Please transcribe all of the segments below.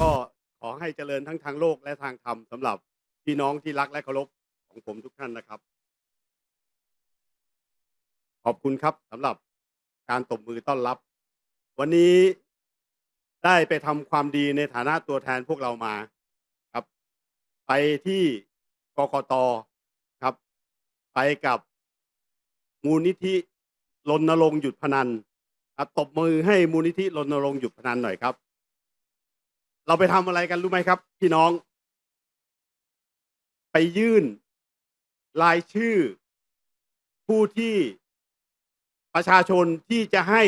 ก็ขอให้เจริญทั้งทางโลกและทางธรรมสำหรับพี่น้องที่รักและเคารพของผมทุกท่านนะครับ ขอบคุณครับสำหรับการตบมือต้อนรับ วันนี้ได้ไปทำความดีในฐานะตัวแทนพวกเรามาครับ ไปที่กกตครับ ไปกับมูลนิธิรณรงค์หยุดพนันครับตบมือให้มูลนิธิรณรงค์หยุดพนันหน่อยครับ เราไปทำอะไรกันรู้ไหมครับ พี่น้อง ไปยื่น รายชื่อ ผู้ที่ประชาชนที่จะให้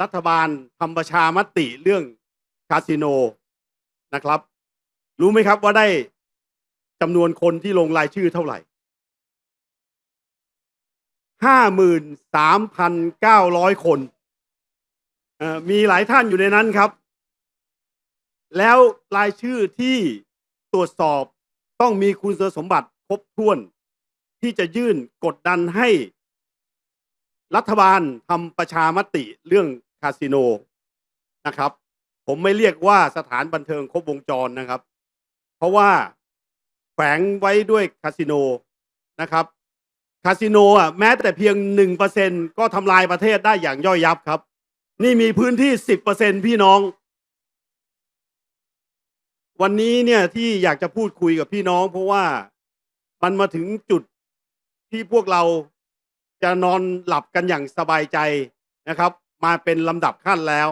รัฐบาลทำประชามติเรื่องคาสิโนนะครับ รู้ไหมครับว่าได้จำนวนคนที่ลงรายชื่อเท่าไหร่ห้าหมื่นสามพันเก้าร้อยคนมีหลายท่านอยู่ในนั้นครับ แล้วรายชื่อที่ตรวจสอบต้องมีคุณสมบัติครบถ้วน ที่จะยื่นกดดันให้ รัฐบาลทำประชามติเรื่องคาสิโนนะครับ ผมไม่เรียกว่าสถานบันเทิงครบวงจรนะครับ เพราะว่าแฝงไว้ด้วยคาสิโนนะครับคาสิโนอะแม้แต่เพียงหนึ่งเปอร์เซ็นก็ทำลายประเทศได้อย่างย่อยยับครับ นี่มีพื้นที่สิบเปอร์เซ็นพี่น้อง วันนี้เนี่ยที่อยากจะพูดคุยกับพี่น้อง เพราะว่ามันมาถึงจุดที่พวกเราจะนอนหลับกันอย่างสบายใจนะครับ มาเป็นลำดับขั้นแล้ว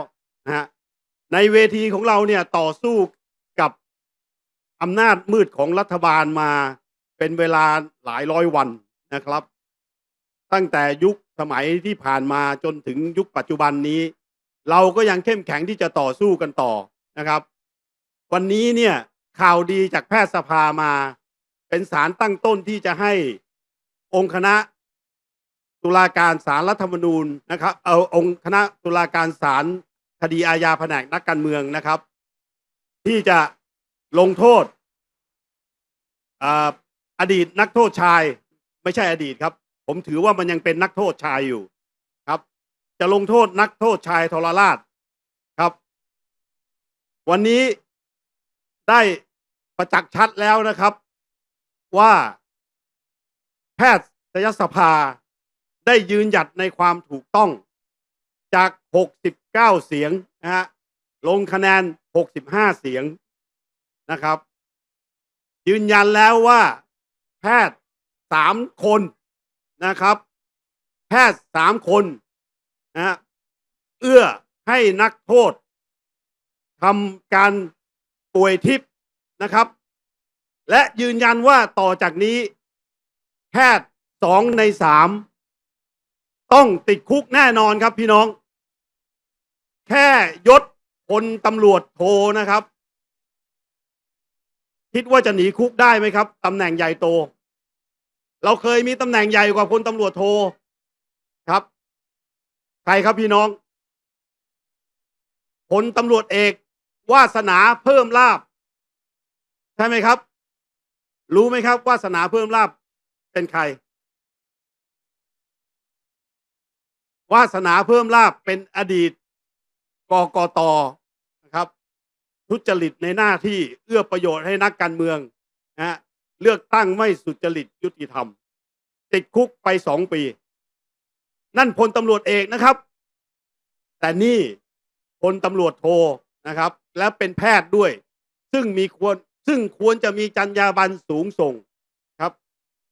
นะฮะในเวทีของเราเนี่ยต่อสู้กับอำนาจมืดของรัฐบาลมาเป็นเวลาหลายร้อยวันนะครับ ตั้งแต่ยุคสมัยที่ผ่านมาจนถึงยุคปัจจุบันนี้ เราก็ยังเข้มแข็งที่จะต่อสู้กันต่อนะครับ วันนี้เนี่ยข่าวดีจากแพทยสภามา เป็นสารตั้งต้นที่จะให้องค์คณะตุลาการศาลรัฐธรรมนูญนะครับ เอาองค์คณะตุลาการศาลคดีอาญาแผนกนักการเมืองนะครับ ที่จะลงโทษอ่าอดีตนักโทษชาย ไม่ใช่อดีตครับ ผมถือว่ามันยังเป็นนักโทษชายอยู่ครับ จะลงโทษนักโทษชายทรราชครับ วันนี้ ได้ประจักษ์ชัดแล้วนะครับ ว่าแพทยสภาได้ยืนหยัดในความถูกต้องจาก 69 เสียงนะฮะลงคะแนน 65 เสียงนะครับ ยืนยันแล้วว่า แพทย์สามคนนะครับ แพทย์สามคนนะฮะเอื้อให้นักโทษทำการ ป่วยทิพย์นะครับ และยืนยันว่าต่อจากนี้ แพทย์สองในสามต้องติดคุกแน่นอนครับพี่น้อง แค่ยศพลตำรวจโทนะครับ คิดว่าจะหนีคุกได้ไหมครับตำแหน่งใหญ่โต เราเคยมีตำแหน่งใหญ่กว่าพลตำรวจโทครับ ใครครับพี่น้องพลตำรวจเอก วาสนาเพิ่มลาบใช่ไหมครับ รู้ไหมครับ วาสนาเพิ่มลาบเป็นใคร วาสนาเพิ่มลาบเป็นอดีตกกตนะครับ ทุจริตในหน้าที่เอื้อประโยชน์ให้นักการเมืองนะเลือกตั้งไม่สุจริตยุติธรรม ติดคุกไปสองปี นั่นพลตำรวจเอกนะครับ แต่นี่พลตำรวจโท นะครับ และเป็นแพทย์ด้วย ซึ่งมีควรซึ่งควรจะมีจรรยาบรรณสูงส่งครับ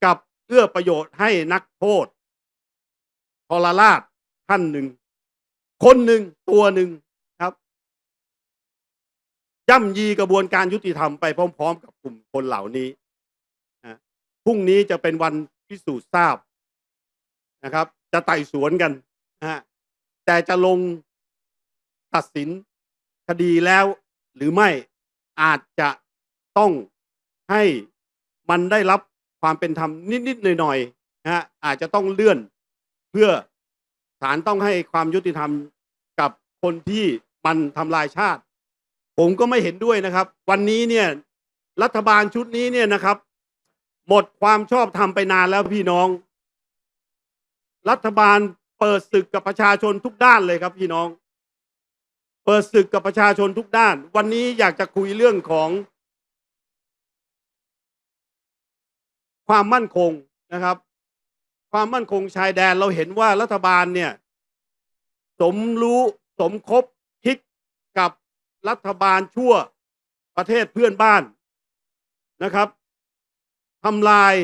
กับเอื้อประโยชน์ให้นักโทษทรราชท่านหนึ่ง คนหนึ่งตัวหนึ่งครับย่ำยีกระบวนการยุติธรรมไปพร้อม ๆ กับกลุ่มคนเหล่านี้นะพรุ่งนี้จะเป็นวันพิสูจน์ทราบนะครับ จะไต่สวนกันนะฮะแต่จะลงตัดสิน คดีแล้วหรือไม่อาจจะต้องให้มันได้รับความเป็นธรรมนิดๆหน่อยๆนะฮะอาจจะต้องเลื่อนเพื่อศาลต้องให้ความยุติธรรมกับคนที่มันทำลายชาติ ผมก็ไม่เห็นด้วยนะครับ วันนี้เนี่ยรัฐบาลชุดนี้เนี่ยนะครับ หมดความชอบธรรมไปนานแล้วพี่น้อง รัฐบาลเปิดศึกกับประชาชนทุกด้านเลยครับพี่น้อง เปิดศึกกับประชาชนทุกด้าน วันนี้อยากจะคุยเรื่องของ ความมั่นคงนะครับ ความมั่นคงชายแดนเราเห็นว่ารัฐบาลเนี่ย สมรู้สมคบคิดกับรัฐบาลชั่วประเทศเพื่อนบ้านนะครับทำลาย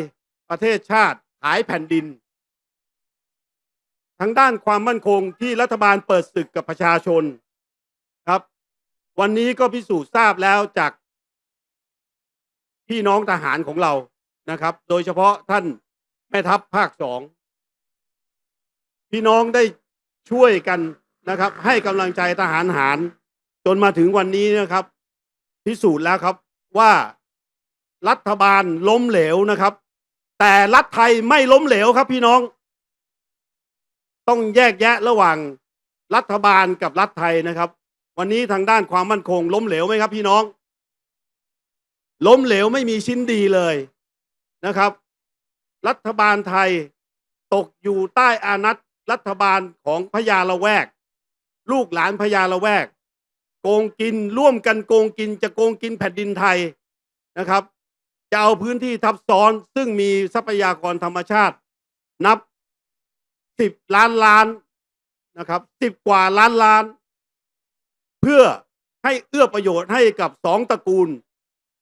ประเทศชาติขายแผ่นดินทั้งด้านความมั่นคงที่รัฐบาลเปิดศึกกับประชาชน วันนี้ก็พิสูจน์ทราบแล้วจากพี่น้องทหารของเรานะครับ โดยเฉพาะท่านแม่ทัพภาคสองพี่น้องได้ช่วยกันนะครับ ให้กำลังใจทหารหาร จนมาถึงวันนี้นะครับ พิสูจน์แล้วครับว่ารัฐบาลล้มเหลวนะครับ แต่รัฐไทยไม่ล้มเหลวครับพี่น้อง ต้องแยกแยะระหว่างรัฐบาลกับรัฐไทยนะครับ วันนี้ทางด้านความมั่นคง ล้มเหลวไหมครับ พี่น้อง ล้มเหลวไม่มีชิ้นดีเลยนะครับ รัฐบาลไทยตกอยู่ใต้อานัตรัฐบาลของพญาละแวก ลูกหลานพญาละแวก โกงกินร่วมกันโกงกินจะโกงกินแผ่นดินไทยนะครับ จะเอาพื้นที่ทับซ้อนซึ่งมีทรัพยากรธรรมชาติ นับสิบล้านล้านนะครับสิบกว่าล้านล้าน เพื่อให้เอื้อประโยชน์ให้กับสองตระกูล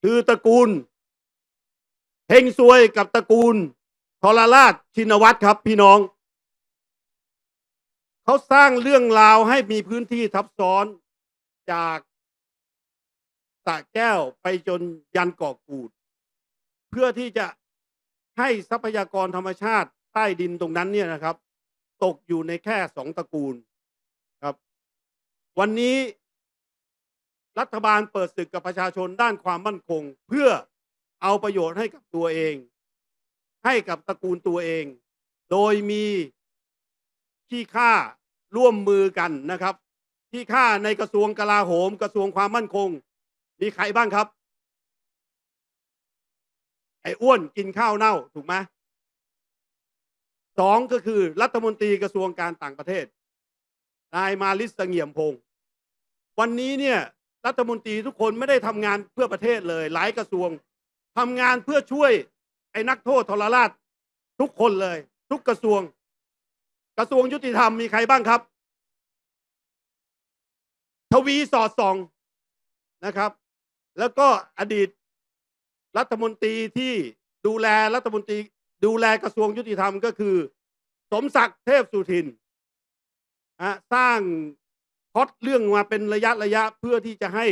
คือตระกูลเฮงซวยกับตระกูลทรราชชินวัตรครับ พี่น้อง เขาสร้างเรื่องราวให้มีพื้นที่ทับซ้อนจากสะแก้วไปจนยันเกาะกูด เพื่อที่จะให้ทรัพยากรธรรมชาติใต้ดินตรงนั้นเนี่ยนะครับ ตกอยู่ในแค่สองตระกูลครับ วันนี้ รัฐบาลเปิดศึกกับประชาชนด้านความมั่นคง เพื่อเอาประโยชน์ให้กับตัวเอง ให้กับตระกูลตัวเอง โดยมีที่ค่าร่วมมือกันนะครับ ที่ค่าในกระทรวงกลาโหม กระทรวงความมั่นคง มีใครบ้างครับ ไอ้อ้วนกินข้าวเน่าถูกไหมสองก็คือรัฐมนตรีกระทรวงการต่างประเทศ นายมาลิสเงี่ยมพงศ์วันนี้เนี่ย รัฐมนตรีทุกคนไม่ได้ทำงานเพื่อประเทศเลย หลายกระทรวงทำงานเพื่อช่วยไอ้นักโทษทรราชทุกคนเลย ทุกกระทรวง กระทรวงยุติธรรมมีใครบ้างครับ ทวีสอดส่องนะครับ แล้วก็อดีตรัฐมนตรีที่ดูแลรัฐมนตรีดูแลกระทรวงยุติธรรมก็คือ สมศักดิ์เทพสุทินสร้าง พอดเรื่องมาเป็นระยะระยะเพื่อที่จะให้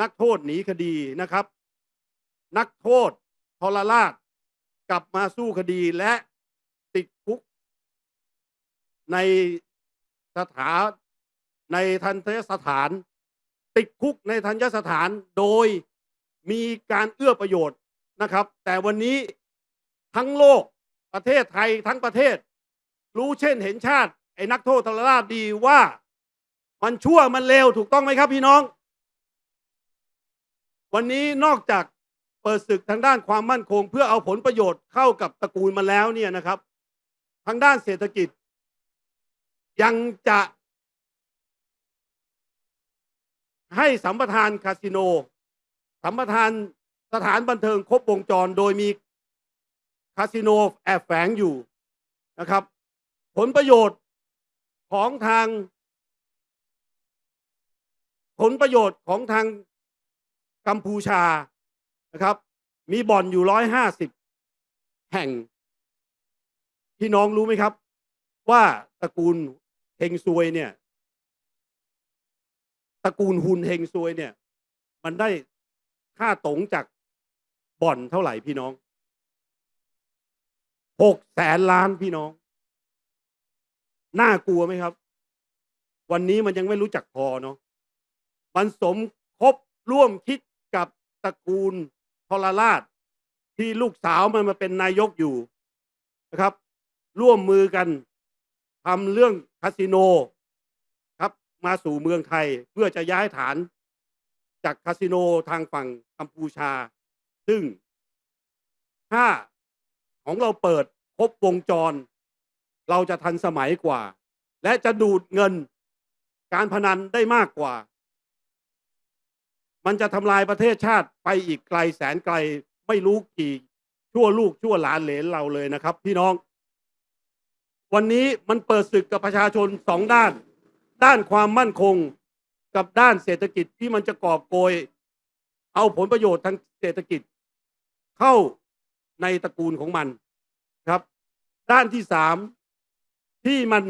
นักโทษหนีคดีนะครับ นักโทษทรราชกลับมาสู้คดีและติดคุก ในสถานในทันทสถาน ติดคุกในทันยสถานโดยมีการเอื้อประโยชน์นะครับ แต่วันนี้ทั้งโลกประเทศไทยทั้งประเทศ รู้เช่นเห็นชาติ ไอ้นักโทษทรราชดีว่า มันชั่วมันเลวถูกต้องไหมครับพี่น้อง วันนี้นอกจากเปิดศึกทางด้านความมั่นคง เพื่อเอาผลประโยชน์เข้ากับตระกูลมันแล้วเนี่ยนะครับ ทางด้านเศรษฐกิจ ยังจะให้สัมปทานคาสิโน สัมปทานสถานบันเทิงครบวงจรโดยมีคาสิโนแอบแฝงอยู่นะครับ ผลประโยชน์ของทาง ผลประโยชน์ของทางกัมพูชานะครับ มีบ่อนอยู่ร้อยห้าสิบแห่ง พี่น้องรู้ไหมครับ ว่าตระกูลเฮงซวยเนี่ยตระกูลฮุนเฮงซวยเนี่ย มันได้ค่าตงจากบ่อนเท่าไหร่พี่น้องหกแสนล้านพี่น้อง น่ากลัวไหมครับ วันนี้มันยังไม่รู้จักพอเนาะ มันสมคบร่วมคิดกับตระกูลทรราช ที่ลูกสาวมันมาเป็นนายกอยู่นะครับ ร่วมมือกันทำเรื่องคาสิโนครับมาสู่เมืองไทยเพื่อจะย้ายฐานจากคาสิโนทางฝั่งกัมพูชา ซึ่งถ้าของเราเปิดครบวงจร เราจะทันสมัยกว่า และจะดูดเงินการพนันได้มากกว่า มันจะทำลายประเทศชาติไปอีกไกลแสนไกลไม่รู้กี่ชั่วลูกชั่วหลานเหลนเราเลยนะครับ พี่น้อง วันนี้มันเปิดศึกกับประชาชนสองด้าน ด้านความมั่นคงกับด้านเศรษฐกิจที่มันจะกอบโกย เอาผลประโยชน์ทางเศรษฐกิจ เข้าในตระกูลของมันครับ ด้านที่สามที่มัน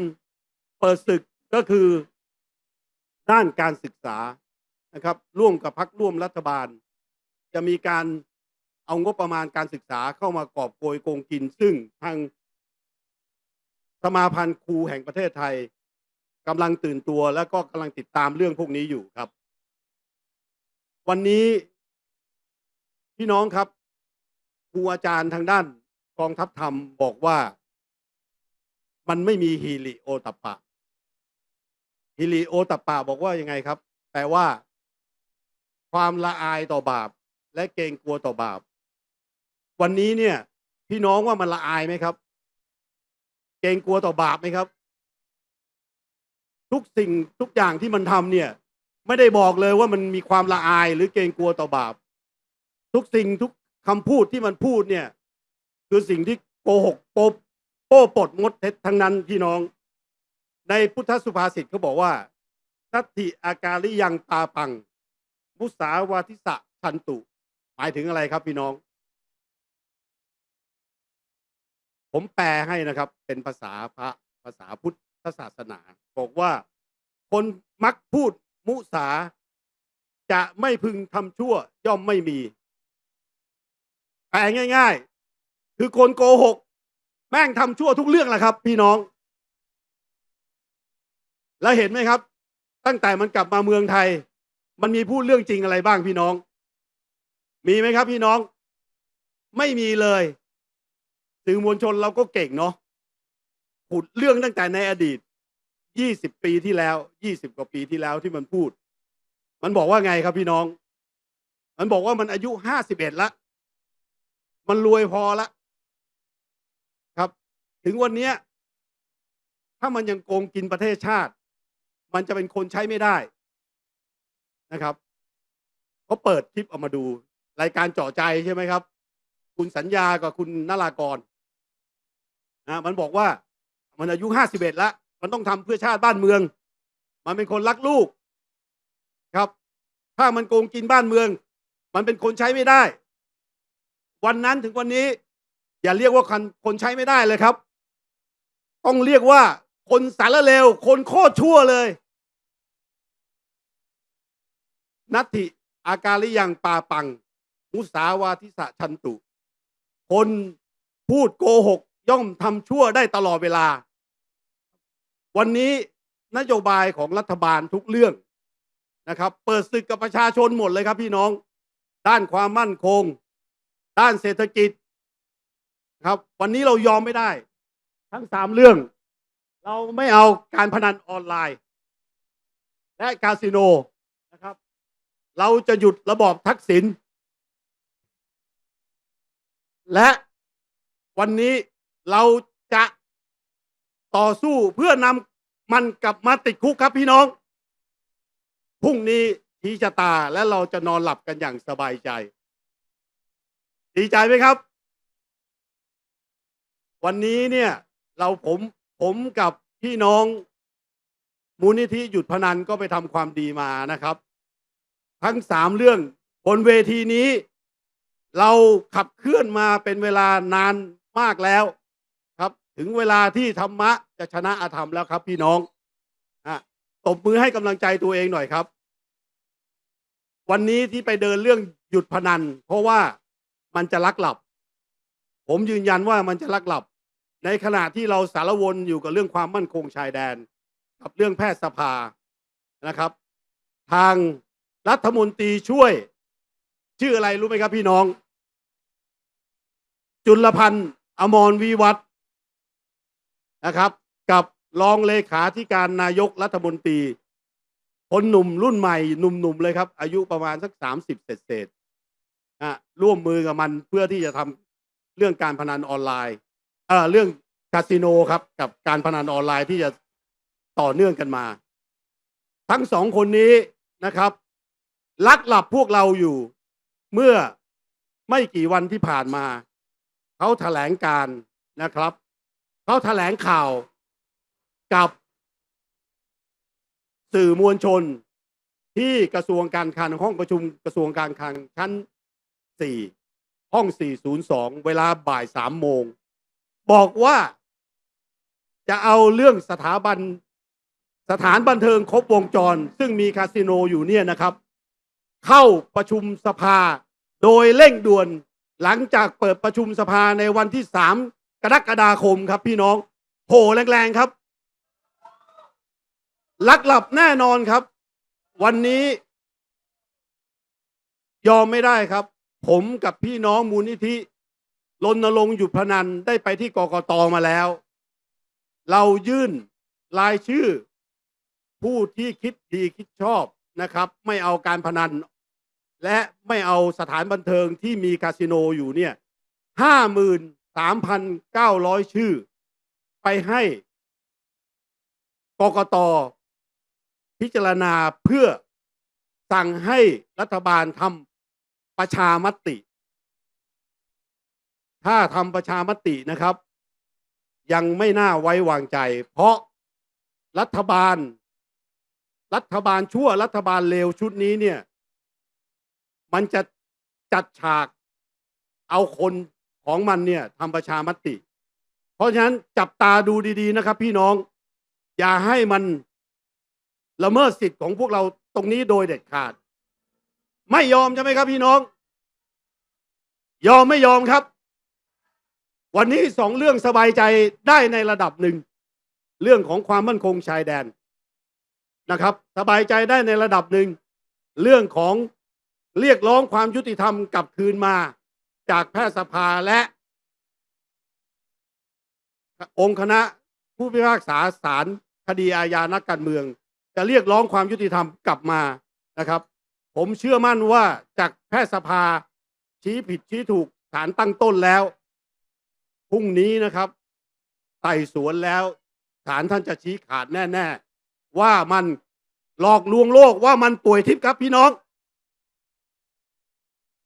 เปิดศึกก็คือด้านการศึกษา นะครับร่วมกับพักร่วมรัฐบาล จะมีการเอางบประมาณการศึกษาเข้ามากอบโกยโกงกิน ซึ่งทางสมาพันธ์ครูแห่งประเทศไทยกำลังตื่นตัวและก็กำลังติดตามเรื่องพวกนี้อยู่ครับ วันนี้พี่น้องครับครูอาจารย์ทางด้านกองทัพธรรมบอกว่ามันไม่มีฮีริโอตัปปะฮิริโอตัปปะบอกว่ายังไงครับ แปลว่า ความละอายต่อบาป และเกรงกลัวต่อบาป วันนี้เนี่ย พี่น้องว่ามันละอายไหมครับ เกรงกลัวต่อบาปไหมครับ ทุกสิ่งทุกอย่างที่มันทำเนี่ย ไม่ได้บอกเลยว่ามันมีความละอายหรือเกรงกลัวต่อบาป ทุกสิ่งทุกคำพูดที่มันพูดเนี่ย คือสิ่งที่โกหกโปโป้ปดมดเท็จทั้งนั้นพี่น้อง ในพุทธสุภาษิตเขาบอกว่าทัตถิอาการิยังตาปัง มุสาวาทิสะชันตุ หมายถึงอะไรครับพี่น้อง ผมแปลให้นะครับ เป็นภาษาพระภาษาพุทธศาสนา บอกว่า คนมักพูดมุสา จะไม่พึงทำชั่ว ย่อมไม่มี แปลง่าย ๆ คือคนโกหก แม่งทำชั่วทุกเรื่องแหละครับ พี่น้อง แล้วเห็นไหมครับ ตั้งแต่มันกลับมาเมืองไทย มันมีพูดเรื่องจริงอะไรบ้างพี่น้อง มีไหมครับพี่น้อง ไม่มีเลยสื่อมวลชนเราก็เก่งเนาะขุดเรื่องตั้งแต่ในอดีตยี่สิบปีที่แล้วยี่สิบกว่าปีที่แล้วที่มันพูด มันบอกว่าไงครับพี่น้อง มันบอกว่ามันอายุห้าสิบเอ็ดละ มันรวยพอละครับ ถึงวันนี้ถ้ามันยังโกงกินประเทศชาติ มันจะเป็นคนใช้ไม่ได้ นะครับเขาเปิดคลิปออกมาดู รายการเจาะใจใช่ไหมครับ คุณสัญญากับคุณนรากรนะมันบอกว่ามันอายุห้าสิบเอ็ดแล้วมันต้องทำเพื่อชาติบ้านเมือง มันเป็นคนรักลูกครับ ถ้ามันโกงกินบ้านเมือง มันเป็นคนใช้ไม่ได้ วันนั้นถึงวันนี้ อย่าเรียกว่าคนคนใช้ไม่ได้เลยครับ ต้องเรียกว่าคนสารเลวคนโคตรชั่วเลย นัตถิอาการิยังปาปัง มุสาวาทิสะชันตุ คนพูดโกหกย่อมทำชั่วได้ตลอดเวลา วันนี้นโยบายของรัฐบาลทุกเรื่องนะครับ เปิดศึกกับประชาชนหมดเลยครับพี่น้อง ด้านความมั่นคง ด้านเศรษฐกิจครับ วันนี้เรายอมไม่ได้ ทั้งสามเรื่อง เราไม่เอาการพนันออนไลน์ และคาสิโน เราจะหยุดระบอบทักษิณและวันนี้เราจะต่อสู้เพื่อนำมันกลับมาติดคุกครับพี่น้อง พรุ่งนี้ทีชะตาและเราจะนอนหลับกันอย่างสบายใจ ดีใจไหมครับ วันนี้เนี่ย เราผมผมกับพี่น้อง มูลนิธิหยุดพนันก็ไปทำความดีมานะครับ ทั้งสามเรื่องบนเวทีนี้ เราขับเคลื่อนมาเป็นเวลานานมากแล้วครับ ถึงเวลาที่ธรรมะจะชนะอาธรรมแล้วครับ พี่น้องอะตบมือให้กำลังใจตัวเองหน่อยครับ วันนี้ที่ไปเดินเรื่องหยุดพนัน เพราะว่ามันจะลักหลับ ผมยืนยันว่ามันจะลักหลับ ในขณะที่เราสารวนอยู่กับเรื่องความมั่นคงชายแดน กับเรื่องแพทยสภานะครับ ทาง รัฐมนตรีช่วย ชื่ออะไรรู้ไหมครับพี่น้อง จุลพันธ์อมรวิวัฒน์นะครับ กับรองเลขาธิการนายกรัฐมนตรีคนหนุ่มรุ่นใหม่หนุ่มๆเลยครับ อายุประมาณสักสามสิบเศษๆนะร่วมมือกับมันเพื่อที่จะทำเรื่องการพนันออนไลน์เอ่อเรื่องคาสิโนครับ กับการพนันออนไลน์ที่จะต่อเนื่องกันมา ทั้งสองคนนี้นะครับ ลักหลับพวกเราอยู่เมื่อไม่กี่วันที่ผ่านมา เขาแถลงการนะครับ เขาแถลงข่าวกับสื่อมวลชนที่กระทรวงการคลังห้องประชุมกระทรวงการคลังชั้น 4 ห้อง 402 เวลาบ่ายสามโมง บอกว่าจะเอาเรื่องสถาบันสถานบันเทิงครบวงจร ซึ่งมีคาสิโนอยู่เนี่ยนะครับ เข้าประชุมสภา โดยเร่งด่วนหลังจากเปิดประชุมสภาในวันที่3กรกฎาคมครับพี่น้องโผล่แรงๆครับ ลักหลับแน่นอนครับ วันนี้ ยอมไม่ได้ครับ ผมกับพี่น้องมูลนิธิรณรงค์หยุดพนันได้ไปที่กกตมาแล้ว เรายื่นรายชื่อ ผู้ที่คิดดีคิดชอบนะครับ ไม่เอาการพนัน และไม่เอาสถานบันเทิงที่มีคาสิโนอยู่เนี่ยห้าหมื่นสามพันเก้าร้อยชื่อ ไปให้กกตพิจารณาเพื่อสั่งให้รัฐบาลทำประชามติ ถ้าทำประชามตินะครับ ยังไม่น่าไว้วางใจ เพราะรัฐบาล รัฐบาลชั่วรัฐบาลเลวชุดนี้เนี่ย มันจะจัดฉากเอาคนของมันเนี่ยทำประชามติ เพราะฉะนั้นจับตาดูดีๆนะครับ พี่น้องอย่าให้มันละเมิดสิทธิ์ของพวกเราตรงนี้โดยเด็ดขาด ไม่ยอมใช่ไหมครับพี่น้อง ยอมไม่ยอมครับ วันนี้สองเรื่องสบายใจได้ในระดับหนึ่ง เรื่องของความมั่นคงชายแดนนะครับ สบายใจได้ในระดับหนึ่ง เรื่องของ เรียกร้องความยุติธรรมกลับคืนมาจากแพทยสภาและ องค์คณะผู้พิพากษาศาลคดีอาญานักการเมือง จะเรียกร้องความยุติธรรมกลับมานะครับ ผมเชื่อมั่นว่าจากแพทยสภาชี้ผิดชี้ถูกศาลตั้งต้นแล้วพรุ่งนี้นะครับไต่สวนแล้วศาลท่านจะชี้ขาดแน่ ๆ ว่ามันหลอกลวงโลกว่ามันป่วยทิพย์ครับพี่น้อง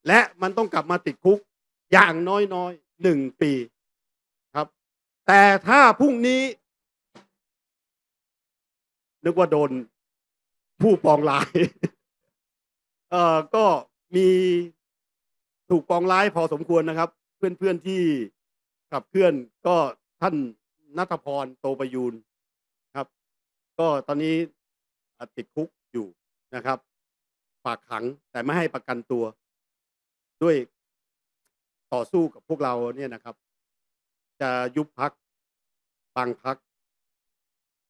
และมันต้องกลับมาติดคุกอย่างน้อยๆหนึ่งปีครับ แต่ถ้าพรุ่งนี้ นึกว่าโดนผู้ปองร้าย เอ่อก็มีถูกปองร้ายพอสมควรนะครับ เพื่อนๆที่ขับเคลื่อนก็ท่านนัทพรโตประยูนครับ ก็ตอนนี้ติดคุกอยู่นะครับ ฝากขังแต่ไม่ให้ประกันตัว ด้วยต่อสู้กับพวกเราเนี่ยนะครับ จะยุบพักบางพัก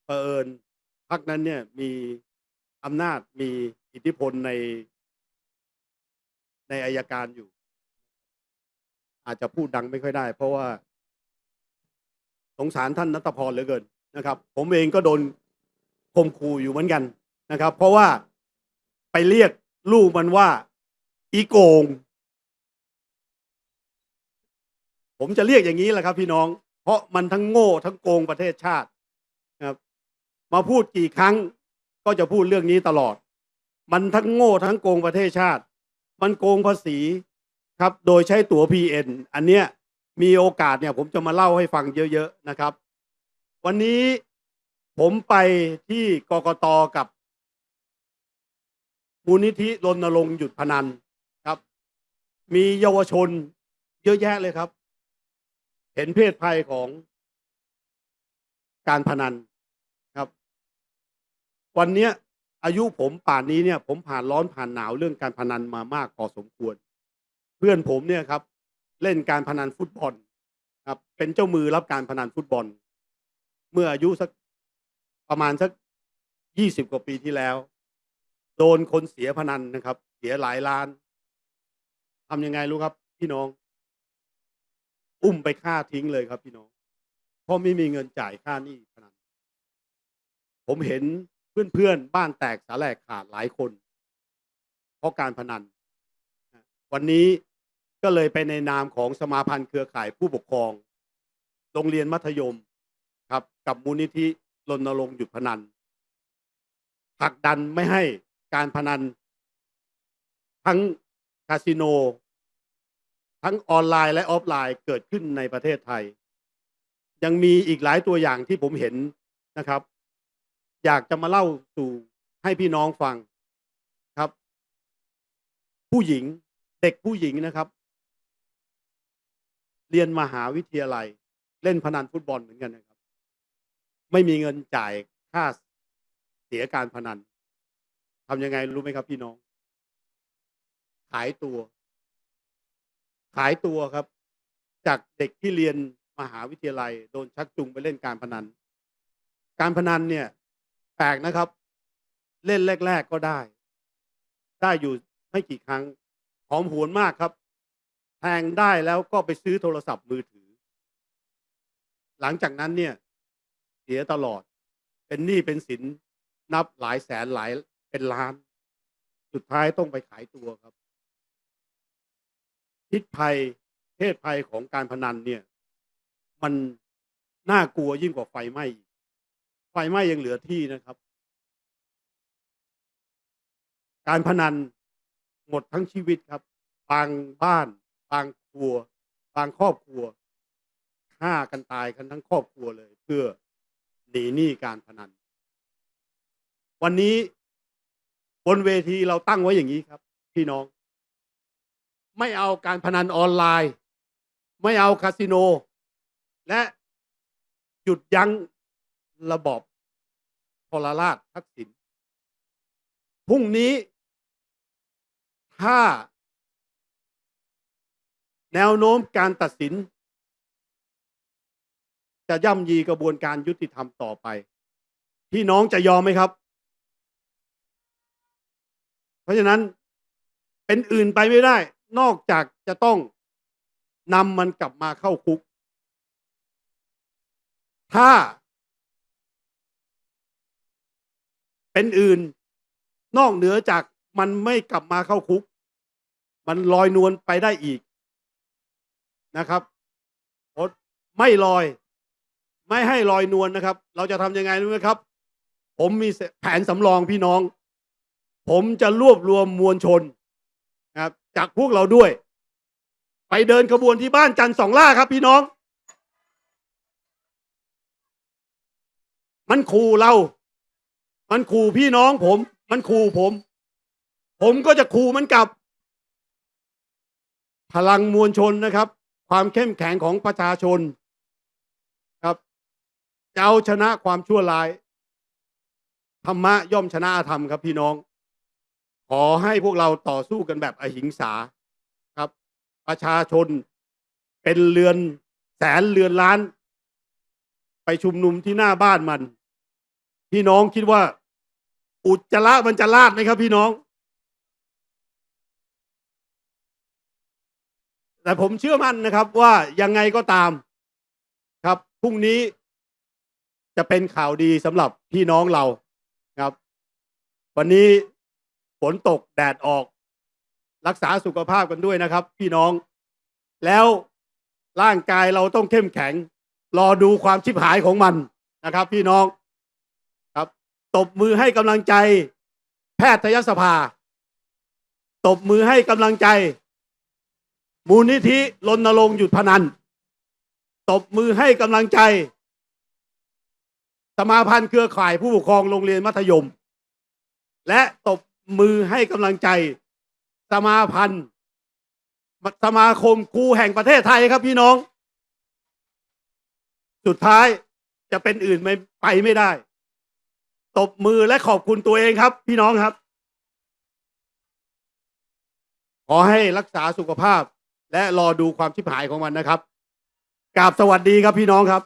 เผอิญพักนั้นเนี่ยมีอำนาจมีอิทธิพลในในอายการอยู่ อาจจะพูดดังไม่ค่อยได้ เพราะว่า สงสารท่านนัตพรเหลือเกินนะครับ ผมเองก็โดนข่มขู่อยู่เหมือนกันนะครับ เพราะว่าไปเรียกลูกมันว่า อีโกง ผมจะเรียกอย่างนี้แหละครับ พี่น้อง เพราะมันทั้งโง่ทั้งโกงประเทศชาติครับ มาพูดกี่ครั้งก็จะพูดเรื่องนี้ตลอด มันทั้งโง่ทั้งโกงประเทศชาติ มันโกงภาษีครับ โดยใช้ตั๋ว PN อันเนี้ยมีโอกาสเนี่ย ผมจะมาเล่าให้ฟังเยอะๆนะครับ วันนี้ผมไปที่กกตกับมูลนิธิรณรงค์หยุดพนันครับ มีเยาวชนเยอะแยะเลยครับ เห็นเพศภัยของการพนันครับ วันเนี้ยอายุผมป่านนี้เนี่ย ผมผ่านร้อนผ่านหนาวเรื่องการพนันมามากพอสมควร เพื่อนผมเนี่ยครับ เล่นการพนันฟุตบอลครับ เป็นเจ้ามือรับการพนันฟุตบอล เมื่ออายุสักประมาณสักยี่สิบกว่าปีที่แล้ว โดนคนเสียพนันนะครับ เสียหลายล้านทำยังไงรู้ครับ พี่น้อง อุ้มไปฆ่าทิ้งเลยครับพี่น้องเพราะไม่มีเงินจ่ายค่าหนี้พนันผมเห็นเพื่อนๆบ้านแตกสาแหลกขาดหลายคน เพราะการพนัน วันนี้ก็เลยไปในนามของสมาพันธ์เครือข่ายผู้ปกครอง โรงเรียนมัธยมครับ กับมูลนิธิรณรงค์หยุดพนันผลักดันไม่ให้การพนัน ทั้งคาสิโน ทั้งออนไลน์และออฟไลน์เกิดขึ้นในประเทศไทย ยังมีอีกหลายตัวอย่างที่ผมเห็นนะครับ อยากจะมาเล่าสู่ให้พี่น้องฟังครับ ผู้หญิงเด็กผู้หญิงนะครับ เรียนมหาวิทยาลัย เล่นพนันฟุตบอลเหมือนกันนะครับ ไม่มีเงินจ่ายค่าเสียการพนันทำยังไงรู้ไหมครับพี่น้อง ขายตัว ขายตัวครับ จากเด็กที่เรียนมหาวิทยาลัย โดนชักจูงไปเล่นการพนัน การพนันเนี่ยแปลกนะครับ เล่นแรก ๆก็ได้ ได้อยู่ไม่กี่ครั้งหอมหวนมากครับแทงได้แล้วก็ไปซื้อโทรศัพท์มือถือ หลังจากนั้นเนี่ย เสียตลอด เป็นหนี้เป็นสินนับหลายแสนหลายเป็นล้าน สุดท้ายต้องไปขายตัวครับ พิษภัยเพศภัยของการพนันเนี่ย มันน่ากลัวยิ่งกว่าไฟไหม้ไฟไหม้ยังเหลือที่นะครับ การพนันหมดทั้งชีวิตครับ บางบ้าน บางครัว บางครอบครัวฆ่ากันตายกันทั้งครอบครัวเลย เพื่อหนีหนี้การพนัน วันนี้บนเวทีเราตั้งไว้อย่างนี้ครับ พี่น้อง ไม่เอาการพนันออนไลน์ ไม่เอาคาสิโน และหยุดยั้งระบอบพลราชทักษิณพรุ่งนี้ ถ้า แนวโน้มการตัดสิน จะย่ำยีกระบวนการยุติธรรมต่อไป พี่น้องจะยอมไหมครับ เพราะฉะนั้นเป็นอื่นไปไม่ได้ นอกจากจะต้องนำมันกลับมาเข้าคุก ถ้า เป็นอื่น นอกเหนือจากมันไม่กลับมาเข้าคุก มันลอยนวลไปได้อีกนะครับไม่ลอย ไม่ให้ลอยนวลนะครับ เราจะทำยังไงรู้ไหมครับ ผมมีแผนสำรองพี่น้อง ผมจะรวบรวมมวลชน จากพวกเราด้วย ไปเดินขบวนที่บ้านจันสองล่าครับ พี่น้อง มันขู่เรา มันขู่พี่น้องผม มันขู่ผม ผมก็จะขู่มันกลับ พลังมวลชนนะครับ ความเข้มแข็งของประชาชนครับจะเอาชนะความชั่วร้ายธรรมะย่อมชนะธรรมครับพี่น้อง ขอให้พวกเราต่อสู้กันแบบอหิงสาครับ ประชาชนเป็นเรือนแสนเรือนล้าน ไปชุมนุมที่หน้าบ้านมันพี่น้องคิดว่า อุจจาระมันจะลาดไหมครับ พี่น้อง แต่ผมเชื่อมั่นนะครับ ว่ายังไงก็ตามครับพรุ่งนี้จะเป็นข่าวดีสำหรับพี่น้องเราครับ วันนี้ ฝนตกแดดออก รักษาสุขภาพกันด้วยนะครับ พี่น้อง แล้วร่างกายเราต้องเข้มแข็ง รอดูความชิบหายของมันนะครับ พี่น้องครับ ตบมือให้กำลังใจ แพทยสภา ตบมือให้กำลังใจ มูลนิธิรณรงค์หยุดพนัน ตบมือให้กำลังใจสมาพันธ์เครือข่ายผู้ปกครองโรงเรียนมัธยม และตบ มือให้กำลังใจ สมาพันธ์ สมาคมครูแห่งประเทศไทยครับพี่น้อง สุดท้ายจะเป็นอื่นไม่ไปไม่ได้ ตบมือและขอบคุณตัวเองครับ พี่น้องครับ ขอให้รักษาสุขภาพ และรอดูความชิบหายของมันนะครับกราบสวัสดีครับพี่น้องครับ